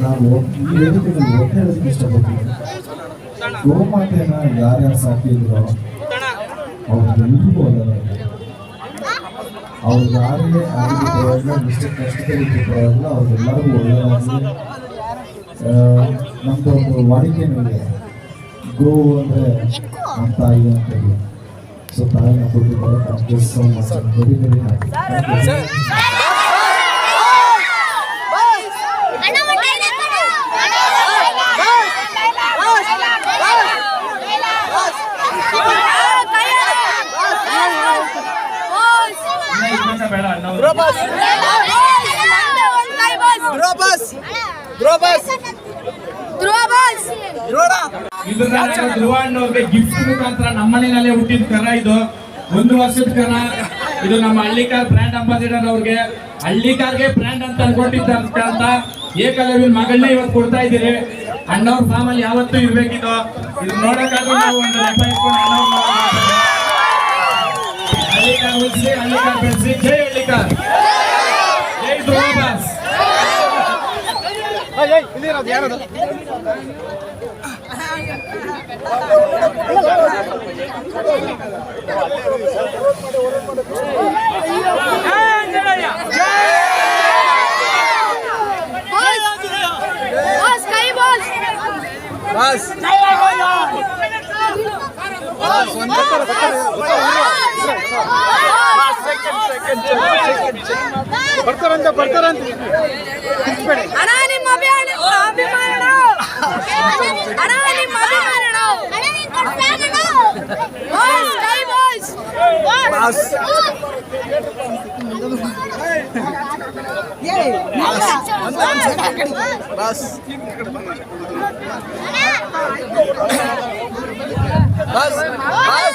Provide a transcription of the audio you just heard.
ನಾವು ಈ ವೇದಿಕೆಯಲ್ಲಿ ಒಟ್ಟೆ ಹೇಳೋದಕ್ಕೆ ಇಷ್ಟಪಡ್ತೀನಿ ಗೋಮಾತೆನ ಯಾರ್ಯಾರು ಸಾಕಿದ್ರು ಅವ್ರಿಗೆಲ್ರಿಗೂ ಒಳ್ಳೆಯದಾಗಿದೆ ಅವ್ರು ಯಾರಿಗೆ ಆಗಿದ್ದು ಕಷ್ಟದಲ್ಲಿಟ್ಟಿದ್ದಾರಲ್ಲ ಅವ್ರಿಗೆಲ್ಲರಿಗೂ ಒಳ್ಳೆಯದಾಗಲಿ ನಮ್ದು ಒಂದು ವಾಡಿಕೆನೂ ಇದೆ ಗೋ ಅಂದರೆ ನಮ್ಮ ತಾಯಿ ಅಂತ சொத்தாக கொடுக்கப்படும் அட்ரஸும் மற்றும் நெறிமுறைகள் Drobas! Drobas! Drobas! ಅಣ್ಣವ್ರಿಗೆ ಗಿಫ್ಟ್ ಮುಖಾಂತರ ನಮ್ಮ ಮನೆಯಲ್ಲೇ ಹುಟ್ಟಿದ ಕರ ಇದು. ಒಂದು ವರ್ಷದ ಕರ. ಇದು ನಮ್ಮ ಹಳ್ಳಿಕಾರ್ ಬ್ರ್ಯಾಂಡ್ ಅಂಬಾಸಿಡರ್ ಅವ್ರಿಗೆ. ಹಳ್ಳಿಕಾರ್ಗೆ ಬ್ರ್ಯಾಂಡ್ ಅಂತ ಅನ್ಕೊಂಡಿದ್ದ ಅಂತ ಏಕಲವ್ಯನ ಮಗಳನ್ನೇ ಇವತ್ತು ಕೊಡ್ತಾ ಇದ್ದೀರಿ. ಅಣ್ಣವ್ರ ಫಾರ್ಮಲ್ಲಿ ಯಾವತ್ತೂ ಇರ್ಬೇಕಿದು. ಇದು ನೋಡಕ್ಕಾಗ ನಾವು ಒಂದು ಲೆಕ್ಕ ಇಟ್ಕೊಂಡು ಅಣ್ಣವ್ರ ಹಳ್ಳಿಕಾರ್ ಉಳಿಸಿ, ಹಳ್ಳಿಕಾರ್ ಬೆಳೆಸಿ. ಜೈ ಹಳ್ಳಿಕಾರ್. ಜೈ Dhruva boss ಬರ್ತಾರಂತೆ ಬರ್ತಾರಂತೆ pass pass pass pass